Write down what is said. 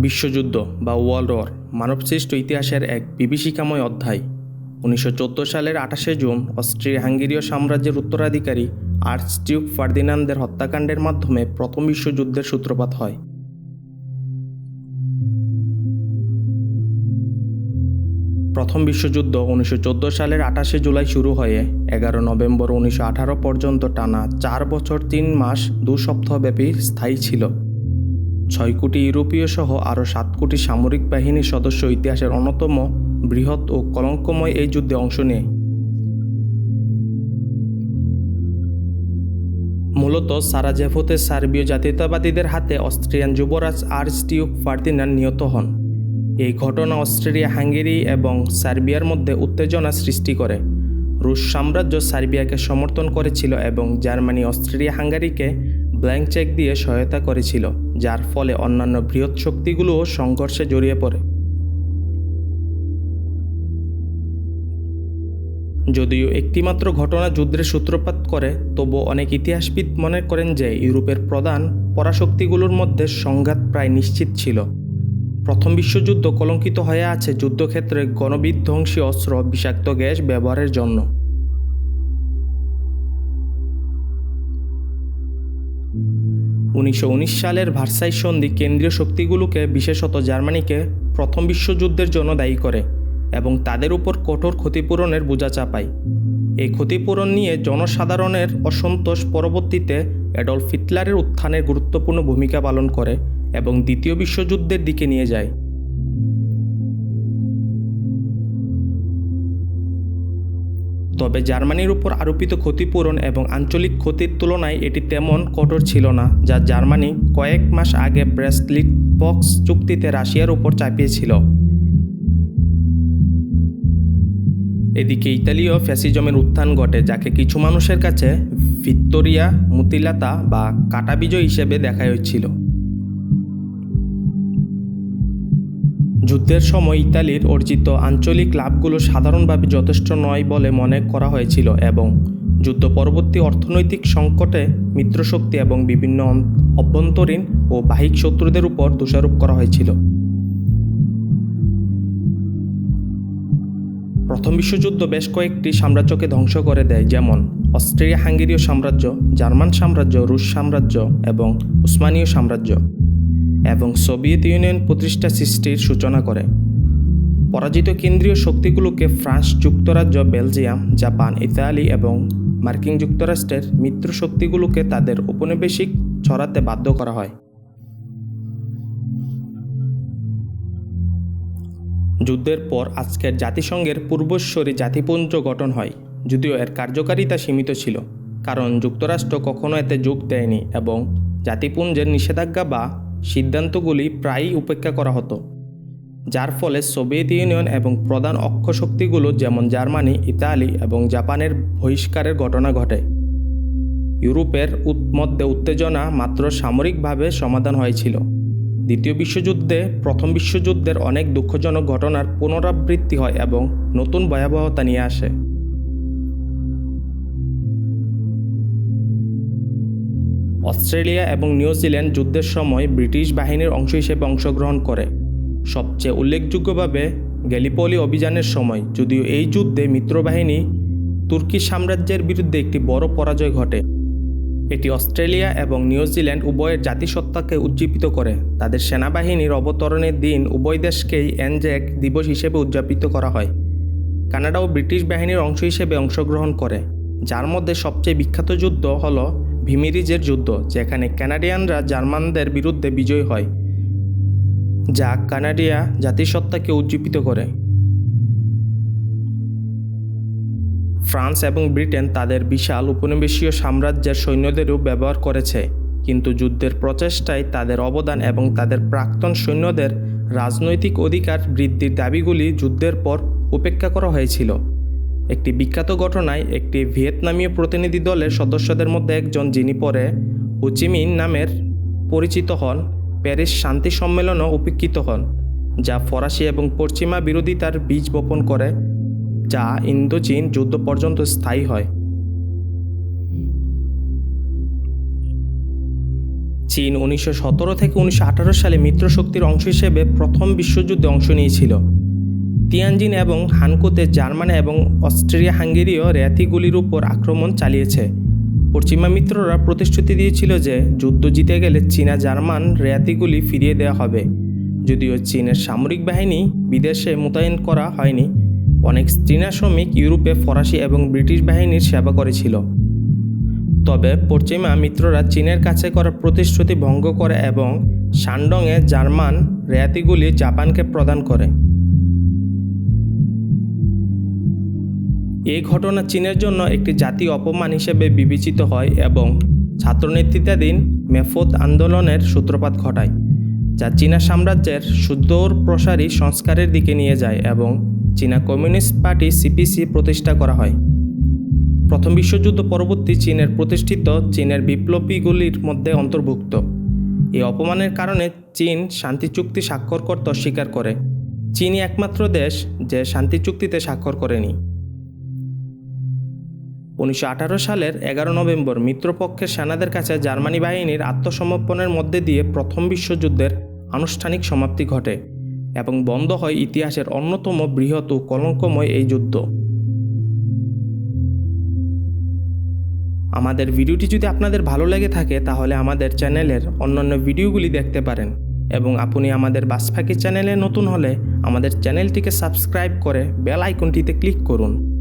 বিশ্বযুদ্ধ বা world war মানবসৃষ্ট ইতিহাসের এক বিভীষিকাময় অধ্যায়। উনিশশো চোদ্দ সালের আঠাশে জুন অস্ট্রিয়া হাঙ্গেরীয় সাম্রাজ্যের উত্তরাধিকারী আর্চডিউক ফার্দিনান্দের হত্যাকাণ্ডের মাধ্যমে প্রথম বিশ্বযুদ্ধের সূত্রপাত হয়। প্রথম বিশ্বযুদ্ধ উনিশশো চোদ্দ সালের আঠাশে জুলাই শুরু হয়ে এগারো নভেম্বর উনিশশো আঠারো পর্যন্ত টানা চার বছর তিন মাস দু সপ্তাহব্যাপী স্থায়ী ছিল। ছয় কোটি ইউরোপীয় সহ আরও সাত কোটি সামরিক বাহিনীর সদস্য ইতিহাসের অন্যতম বৃহৎ ও কলঙ্কময় এই যুদ্ধে অংশ নেয়। মূলত সারাজেভোতে সার্বীয় জাতীয়তাবাদীদের হাতে অস্ট্রিয়ান যুবরাজ আর্চডিউক ফার্দিনান্ড নিহত হন। এই ঘটনা অস্ট্রেলিয়া, হাঙ্গেরি এবং সার্বিয়ার মধ্যে উত্তেজনা সৃষ্টি করে। রুশ সাম্রাজ্য সার্বিয়াকে সমর্থন করেছিল এবং জার্মানি, অস্ট্রেলিয়া, হাঙ্গারিকে ব্ল্যাঙ্ক চেক দিয়ে সহায়তা করেছিল। যার ফলে অন্যান্য বৃহৎ শক্তিগুলোও সংঘর্ষে জড়িয়ে পড়ে। যদিও একটিমাত্র ঘটনা যুদ্ধের সূত্রপাত করে তবু অনেক ইতিহাসবিদ মনে করেন যে ইউরোপের প্রধান পরাশক্তিগুলোর মধ্যে সংঘাত প্রায় নিশ্চিত ছিল। প্রথম বিশ্বযুদ্ধ কলঙ্কিত হয়ে আছে যুদ্ধক্ষেত্রে গণবিধ্বংসী অস্ত্র, বিষাক্ত গ্যাস ব্যবহারের জন্য। উনিশশো উনিশ সালের ভার্সাই সন্ধি কেন্দ্রীয় শক্তিগুলোকে, বিশেষত জার্মানিকে, প্রথম বিশ্বযুদ্ধের জন্য দায়ী করে এবং তাদের উপর কঠোর ক্ষতিপূরণের বোঝা চাপায়। এই ক্ষতিপূরণ নিয়ে জনসাধারণের অসন্তোষ পরবর্তীতে অ্যাডলফ হিটলারের উত্থানের গুরুত্বপূর্ণ ভূমিকা পালন করে এবং দ্বিতীয় বিশ্বযুদ্ধের দিকে নিয়ে যায়। তবে জার্মানির উপর আরোপিত ক্ষতিপূরণ এবং আঞ্চলিক ক্ষতির তুলনায় এটি তেমন কঠোর ছিল না, যা জার্মানি কয়েক মাস আগে ব্রেসলিট বক্স চুক্তিতে রাশিয়ার উপর চাপিয়েছিল। এদিকে ইতালীয় ফ্যাসিজমের উত্থান ঘটে, যাকে কিছু মানুষের কাছে ভিক্টোরিয়া মুতিলাতা বা কাটা বিজয় হিসেবে দেখা হয়েছিল। যুদ্ধের সময় ইতালির অর্জিত আঞ্চলিক লাভগুলো সাধারণভাবে যথেষ্ট নয় বলে মনে করা হয়েছিল এবং যুদ্ধ পরবর্তী অর্থনৈতিক সংকটে মিত্রশক্তি এবং বিভিন্ন অভ্যন্তরীণ ও বাহিক শত্রুদের উপর দোষারোপ করা হয়েছিল। প্রথম বিশ্বযুদ্ধ বেশ কয়েকটি সাম্রাজ্যকে ধ্বংস করে দেয়, যেমন অস্ট্রিয়া হাঙ্গেরীয় সাম্রাজ্য, জার্মান সাম্রাজ্য, রুশ সাম্রাজ্য এবং উসমানীয় সাম্রাজ্য। এবং সোভিয়েত ইউনিয়ন প্রতিষ্ঠা সৃষ্টির সূচনা করে। পরাজিত কেন্দ্রীয় শক্তিগুলোকে ফ্রান্স যুক্তরাজ্য, বেলজিয়াম, জাপান, ইতালি এবং মার্কিন যুক্তরাষ্ট্রের মিত্র শক্তিগুলোকে তাদের উপনিবেশিক ছড়াতে বাধ্য করা হয়। যুদ্ধের পর আজকের জাতিসংঘের পূর্বস্বরী জাতিপুঞ্জ গঠন হয়, যদিও এর কার্যকারিতা সীমিত ছিল, কারণ যুক্তরাষ্ট্র কখনো এতে যোগ দেয়নি এবং জাতিপুঞ্জের নিষেধাজ্ঞা বা সিদ্ধান্তগুলি প্রায়ই উপেক্ষা করা হতো, যার ফলে সোভিয়েত ইউনিয়ন এবং প্রধান অক্ষ শক্তিগুলো যেমন জার্মানি, ইতালি এবং জাপানের বহিষ্কারের ঘটনা ঘটে। ইউরোপের মধ্যে উত্তেজনা মাত্র সামরিকভাবে সমাধান হয়েছিল। দ্বিতীয় বিশ্বযুদ্ধে প্রথম বিশ্বযুদ্ধের অনেক দুঃখজনক ঘটনার পুনরাবৃত্তি হয় এবং নতুন ভয়াবহতা নিয়ে আসে। অস্ট্রেলিয়া এবং নিউজিল্যান্ড যুদ্ধের সময় ব্রিটিশ বাহিনীর অংশ হিসেবে অংশগ্রহণ করে। সবচেয়ে উল্লেখযোগ্যভাবে গ্যালিপলি অভিযানের সময়, যদিও এই যুদ্ধে মিত্রবাহিনী তুর্কি সাম্রাজ্যের বিরুদ্ধে একটি বড় পরাজয় ঘটে। এটি অস্ট্রেলিয়া এবং নিউজিল্যান্ড উভয়ের জাতিসত্তাকে উজ্জীবিত করে। তাদের সেনাবাহিনীর অবতরণের দিন উভয় দেশকেই এনজেক দিবস হিসেবে উদযাপিত করা হয়। কানাডাও ব্রিটিশ বাহিনীর অংশ হিসেবে অংশগ্রহণ করে, যার মধ্যে সবচেয়ে বিখ্যাত যুদ্ধ হল ভিমিরিজের যুদ্ধ, যেখানে কানাডিয়ানরা জার্মানদের বিরুদ্ধে বিজয় হয়, যা কানাডিয়া জাতিসত্তাকে উজ্জীবিত করে। ফ্রান্স এবং ব্রিটেন তাদের বিশাল উপনিবেশীয় সাম্রাজ্যের সৈন্যদেরও ব্যবহার করেছে, কিন্তু যুদ্ধের প্রচেষ্টায় তাদের অবদান এবং তাদের প্রাক্তন সৈন্যদের রাজনৈতিক অধিকার বৃদ্ধির দাবিগুলি যুদ্ধের পর উপেক্ষা করা হয়েছিল। একটি বিখ্যাত ঘটনায় একটি ভিয়েতনামীয় প্রতিনিধি দলের সদস্যদের মধ্যে একজন যিনি পরে হুচিমিন নামের পরিচিত হন, প্যারিস শান্তি সম্মেলনও উপেক্ষিত হন, যা ফরাসি এবং পশ্চিমা বিরোধিতার বীজ বপন করে, যা ইন্দোচীন যুদ্ধ পর্যন্ত স্থায়ী হয়। চীন উনিশশো সতেরো থেকে উনিশশো আঠারো সালে মিত্রশক্তির অংশ হিসেবে প্রথম বিশ্বযুদ্ধে অংশ নিয়েছিল। তিয়ানজিন এবং হানকোতে জার্মান এবং অস্ট্রেলিয়া হাঙ্গেরীয় রেয়াতিগুলির উপর আক্রমণ চালিয়েছে। পশ্চিমা মিত্ররা প্রতিশ্রুতি দিয়েছিল যে যুদ্ধ জিতে গেলে চীনা জার্মান রেয়াতিগুলি ফিরিয়ে দেওয়া হবে। যদিও চীনের সামরিক বাহিনী বিদেশে মোতায়েন করা হয়নি, অনেক চীনা শ্রমিক ইউরোপে ফরাসি এবং ব্রিটিশ বাহিনীর সেবা করেছিল। তবে পশ্চিমা মিত্ররা চীনের কাছে করা প্রতিশ্রুতি ভঙ্গ করে এবং শানডংয়ে জার্মান রেয়াতিগুলি জাপানকে প্রদান করে। এই ঘটনা চীনের জন্য একটি জাতীয় অপমান হিসেবে বিবেচিত হয় এবং ছাত্রনেতৃত্বাধীন মেফত আন্দোলনের সূত্রপাত ঘটায়, যা চীনা সাম্রাজ্যের সুদূর প্রসারী সংস্কারের দিকে নিয়ে যায় এবং চীনা কমিউনিস্ট পার্টি সিপিসি প্রতিষ্ঠা করা হয়। প্রথম বিশ্বযুদ্ধ পরবর্তী চীনের প্রতিষ্ঠিত চীনের বিপ্লবীগুলির মধ্যে অন্তর্ভুক্ত। এই অপমানের কারণে চীন শান্তি চুক্তি স্বাক্ষর করতে অস্বীকার করে। চীনই একমাত্র দেশ যে শান্তি চুক্তিতে স্বাক্ষর করেনি। উনিশশো আঠারো সালের এগারো নভেম্বর মিত্রপক্ষের সেনাদের কাছে জার্মানি বাহিনীর আত্মসমর্পণের মধ্যে দিয়ে প্রথম বিশ্বযুদ্ধের আনুষ্ঠানিক সমাপ্তি ঘটে এবং বন্ধ হয় ইতিহাসের অন্যতম বৃহৎ ও কলঙ্কময় এই যুদ্ধ। আমাদের ভিডিওটি যদি আপনাদের ভালো লেগে থাকে, তাহলে আমাদের চ্যানেলের অন্যান্য ভিডিওগুলি দেখতে পারেন এবং আপনি আমাদের বাসফাকি চ্যানেলে নতুন হলে আমাদের চ্যানেলটিকে সাবস্ক্রাইব করে বেল আইকনটিতে ক্লিক করুন।